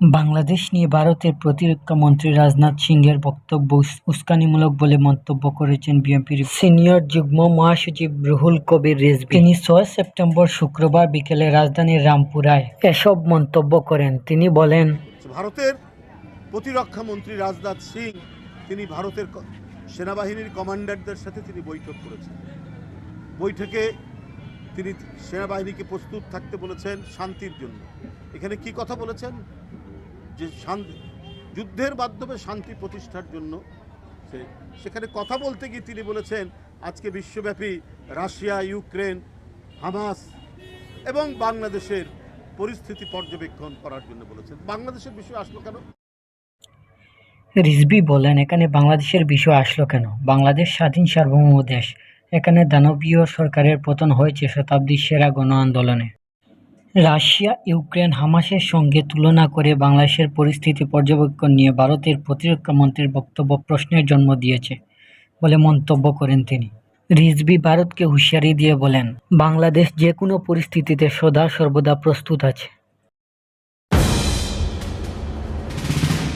বাংলাদেশ নিয়ে ভারতের প্রতিরক্ষা মন্ত্রী রাজনাথ সিংয়ের বক্তব্য উস্কানিমূলক বলে মন্তব্য করেছেন বিএনপির সিনিয়র যুগ্ম মহাসচিব রুহুল কবির রিজভী। তিনি ছয় সেপ্টেম্বর শুক্রবার বিকেলে রাজধানীর রামপুরায় এসব মন্তব্য করেন। তিনি বলেন, ভারতের প্রতিরক্ষা মন্ত্রী রাজনাথ সিং, তিনি ভারতের সেনাবাহিনীর কমান্ডারদের সাথে তিনি বৈঠক করেছেন। বৈঠকে তিনি সেনাবাহিনীকে প্রস্তুত থাকতে বলেছেন শান্তির জন্য। এখানে কি কথা বলেছেন? যে শান্তি যুদ্ধের মাধ্যমে শান্তি প্রতিষ্ঠার জন্য সে সেখানে কথা বলতে গিয়ে তিনি বলেছেন, আজকে বিশ্বব্যাপী রাশিয়া, ইউক্রেন, হামাস এবং বাংলাদেশের পরিস্থিতি পর্যবেক্ষণ করার জন্য বলেছেন। বাংলাদেশের বিষয় আসলো কেন? রিজভি বলেন, এখানে বাংলাদেশের বিষয় আসলো কেন? বাংলাদেশ স্বাধীন সার্বভৌম দেশ। এখানে দানবীয় সরকারের পতন হয়েছে শতাব্দীর সেরা গণ আন্দোলনে রাশিয়া, ইউক্রেন, হামাসের সঙ্গে তুলনা করে বাংলাদেশের পরিস্থিতি পর্যবেক্ষণ নিয়ে ভারতের প্রতিরক্ষা মন্ত্রীর বক্তব্য প্রশ্নের জন্ম দিয়েছে বলে মন্তব্য করেন তিনি। রিজবি ভারতকে হুঁশিয়ারি দিয়ে বলেন, বাংলাদেশ যে কোনো পরিস্থিতিতে সদা সর্বদা প্রস্তুত আছে।